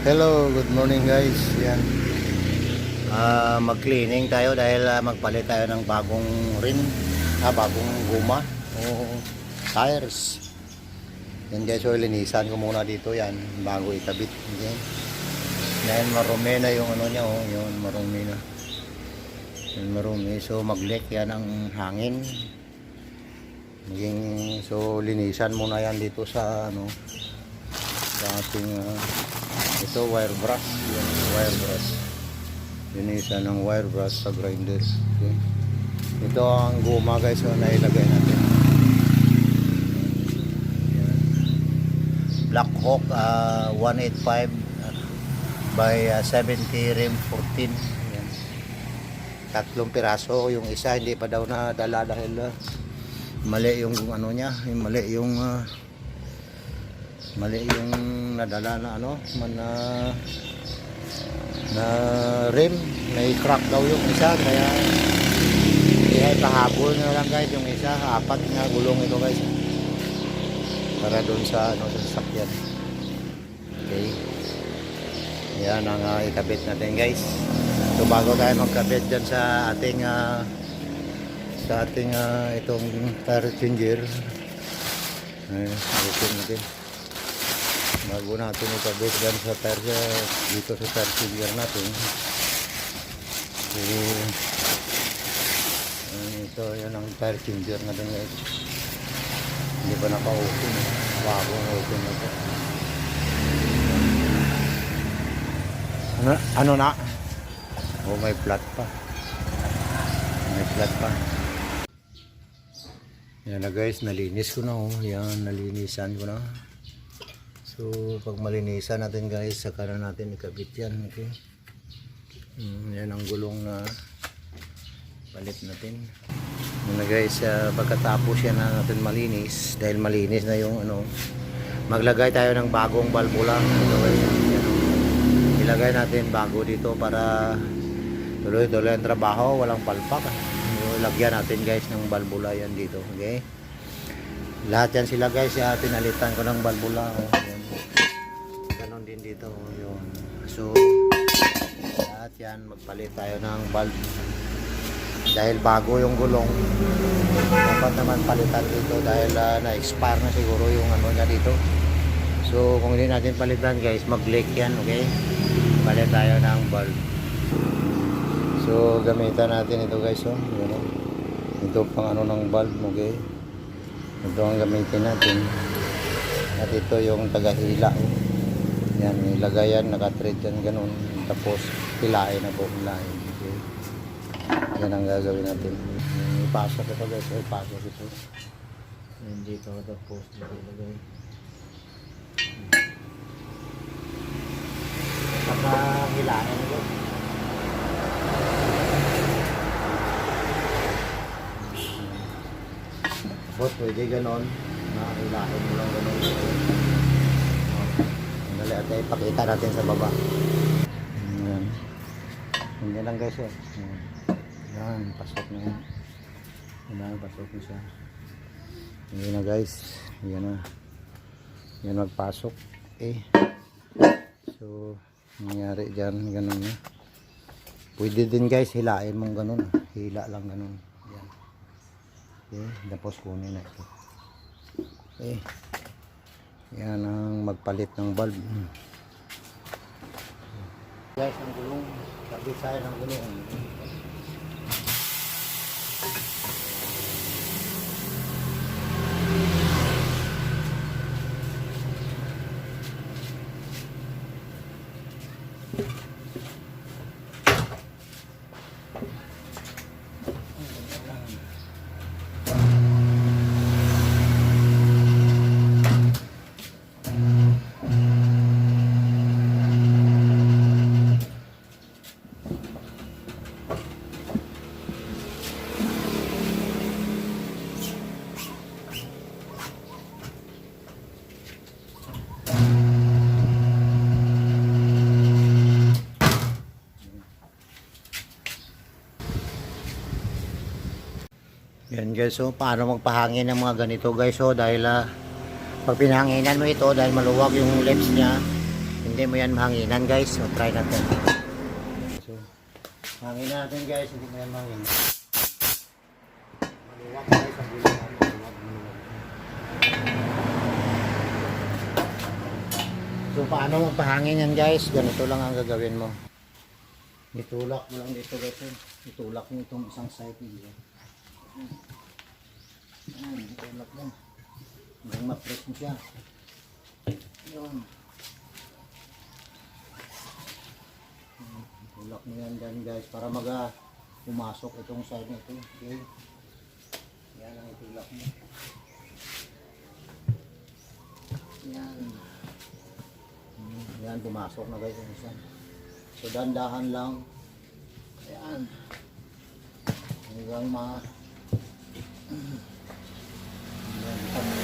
Hello, good morning guys. Yan. Ah, mag-cleaning tayo dahil ah, magpalit tayo ng bagong rim, ah, bagong guma o tires. Yan guys, so linisan ko muna dito yan bago ikabit. Okay. Dahil marumi na yung ano niya, oh, yun marumi na. Yan marumi. So mag-leak yan ang hangin. Maging, so linisan muna yan dito sa ano, sa ating ah, ito wire brush. Yan wire brush. Yun isa ng wire brush sa grinder okay. ito ang guma guys. So nailagay natin. Yan. Black Hawk ah, 185 ah, by ah, 70 rim 14 yan. tatlong piraso. Yung isa hindi pa daw nadala dahil ah, mali yung ano niya. Yung mali yung ah, mali yung nadala na ano man na na rim. May crack daw yung isa kaya kaya pahabol na lang guys yung isa. Apat na gulong ito guys. Para doon sa ano sa sasakyan okay. Yan ang uh, ikabit natin guys. So bago tayo magkabit dyan sa ating ah, sa ating ah, itong tire changer. Ay, open natin bago natin ikabit dyan sa tire dito sa tire changer natin. Eh, ito yan ang tire changer natin guys. Hindi pa naka-open bago open na ito. Ano, ano na? Oh may flat pa. May flat pa. Yan na guys. Nalinis ko na oh. Yan nalinisan ko na So, pag malinisan natin guys, saka na natin ikabit yan. Okay? Mm, yan ang gulong na palit natin. Yan na guys, ah, pagkatapos yan na natin malinis, dahil malinis na yung ano, maglagay tayo ng bagong balbula. Ito guys, oh. Ilagay natin bago dito para tuloy-tuloy ang trabaho, walang palpak. So, natin guys ng balbula yan dito. Okay? Lahat yan sila guys, ya, pinalitan ko ng balbula. Oh, yan. Ganon din dito. Oh, yun. So, lahat yan, magpalit tayo ng bulb. Dahil bago yung gulong, dapat naman palitan dito dahil ah, na-expire na siguro yung ano niya dito. So, kung hindi natin palitan guys, mag-leak yan, okay? Palit tayo ng bulb. So, gamitan natin ito guys, oh. Yun, oh. Ito pang ano ng bulb, okay? Ito ang gamitin natin. At ito yung tagahila. Yan, ilagay yan, nakatrade yan, ganun. Tapos, pilain na po, pilain. Okay. Yan ang gagawin natin. Ipasok ito guys, ipasok ito. Yan dito, tapos dito ilagay. Saka hilain ito. Tapos pwede ganon. Nakahilahin mo lang ganon. At ipakita natin sa baba. Yan. Hindi lang guys eh. Yan. Yan, pasok na yan. Yan, pasok na siya. Yan na guys. Yan na. Yan magpasok. Eh. So, nangyari dyan, ganun na. Pwede din guys, hilain mong ganun. Hila lang ganun. Yan. Okay, tapos kunin na ito. Okay. Yan ang magpalit ng bulb. Guys, ang gulong. Sabi tayo ng gulong. Yan guys, so paano magpahangin ng mga ganito guys, so dahil ah, pag pinahanginan mo ito dahil maluwag yung lips niya, hindi mo yan mahanginan guys. So try natin. So, hanginan natin guys, hindi mo yan mahanginan. Maluwag guys, ang maluwag. So paano magpahangin yan guys? Ganito lang ang gagawin mo. Itulak mo lang dito guys. eh. Itulak mo itong isang side nito. Ayan, itulak mo. Hanggang ma-press mo siya. Hmm, Itulak mo yan dyan guys para maga pumasok itong side na ito. Okay. Yan ang itulak mo. Yan. Hmm, Yan, pumasok na guys yung isa. So, dandahan lang. Ayan. Hanggang ma...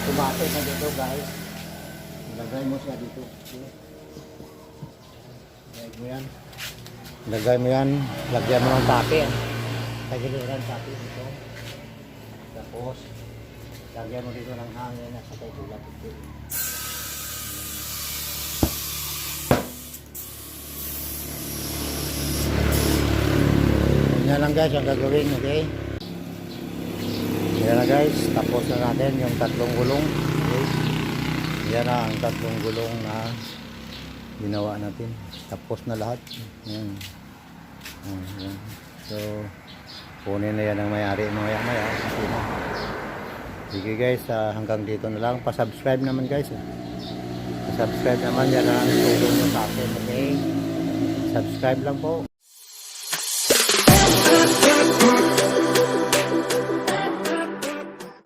Pumasok na dito guys, ilagay mo siya dito. Ilagay mo yan. Ilagay mo yan. Lagyan mo ng tapi. ah. Tagiliran tapi dito. Tapos, lagyan mo dito ng hangin at saka itulak ito. Yan lang guys ang gagawin, okay? Yan na guys, tapos na natin yung tatlong gulong. Okay? Yan na ang tatlong gulong na ginawa natin. Tapos na lahat. Yan. Yan, yan. So, kunin na yan ang may-ari maya maya. Sige guys, ah, hanggang dito na lang. Pa-subscribe naman guys. eh. Pa-subscribe naman yan ang tulong nyo sa akin. Okay? Subscribe lang po.